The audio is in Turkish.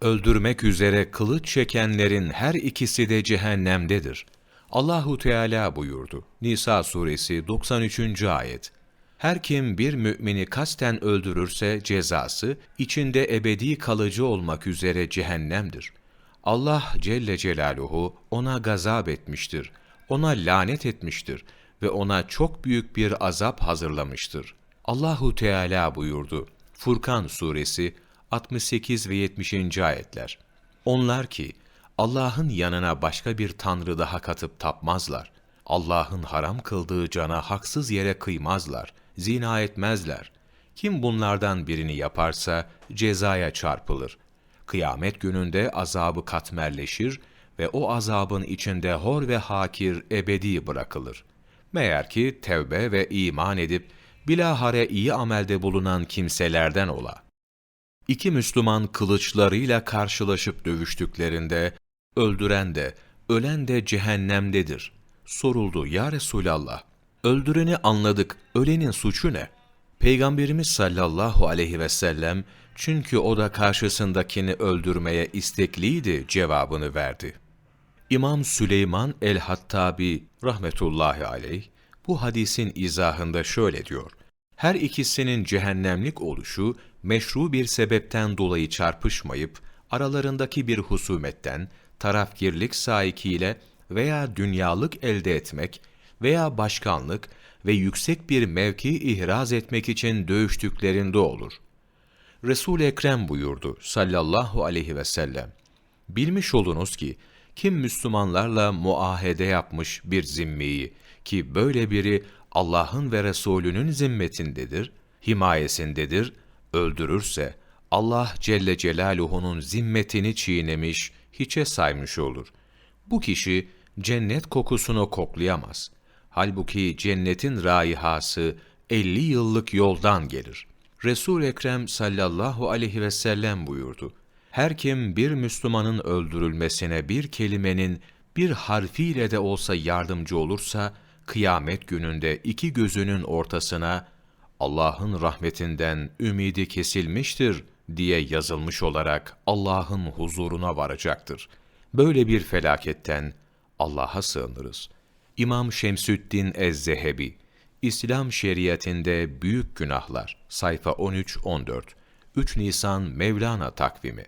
Öldürmek üzere kılıç çekenlerin her ikisi de cehennemdedir. Allahu Teala buyurdu. Nisa suresi 93. ayet. Her kim bir mümini kasten öldürürse cezası içinde ebedi kalıcı olmak üzere cehennemdir. Allah Celle Celaluhu ona gazap etmiştir, ona lanet etmiştir ve ona çok büyük bir azap hazırlamıştır. Allahu Teala buyurdu. Furkan suresi 68 ve 70. ayetler. Onlar ki Allah'ın yanına başka bir tanrı daha katıp tapmazlar. Allah'ın haram kıldığı cana haksız yere kıymazlar, zina etmezler. Kim bunlardan birini yaparsa cezaya çarpılır. Kıyamet gününde azabı katmerleşir ve o azabın içinde hor ve hakir ebedi bırakılır. Meğer ki tevbe ve iman edip bilahare iyi amelde bulunan kimselerden ola. İki Müslüman kılıçlarıyla karşılaşıp dövüştüklerinde, öldüren de, ölen de cehennemdedir. Soruldu, ya Resulallah, öldüreni anladık, ölenin suçu ne? Peygamberimiz sallallahu aleyhi ve sellem, çünkü o da karşısındakini öldürmeye istekliydi cevabını verdi. İmam Süleyman el-Hattabi rahmetullahi aleyh, bu hadisin izahında şöyle diyor. Her ikisinin cehennemlik oluşu, meşru bir sebepten dolayı çarpışmayıp, aralarındaki bir husumetten, tarafgirlik saikiyle veya dünyalık elde etmek veya başkanlık ve yüksek bir mevki ihraz etmek için dövüştüklerinde olur. Resul-i Ekrem buyurdu sallallahu aleyhi ve sellem. Bilmiş olunuz ki, kim Müslümanlarla muahede yapmış bir zimmiyi ki böyle biri Allah'ın ve Resulünün zimmetindedir, himayesindedir, öldürürse Allah Celle Celaluhu'nun zimmetini çiğnemiş, hiçe saymış olur. Bu kişi cennet kokusunu koklayamaz. Halbuki cennetin raihası 50 yıllık yoldan gelir. Resul Ekrem sallallahu aleyhi ve sellem buyurdu. Her kim bir Müslümanın öldürülmesine bir kelimenin bir harfiyle de olsa yardımcı olursa, kıyamet gününde iki gözünün ortasına Allah'ın rahmetinden ümidi kesilmiştir diye yazılmış olarak Allah'ın huzuruna varacaktır. Böyle bir felaketten Allah'a sığınırız. İmam Şemsüddin Ez-Zehebi, İslam şeriatinde büyük günahlar, sayfa 13-14, 3 Nisan Mevlana takvimi.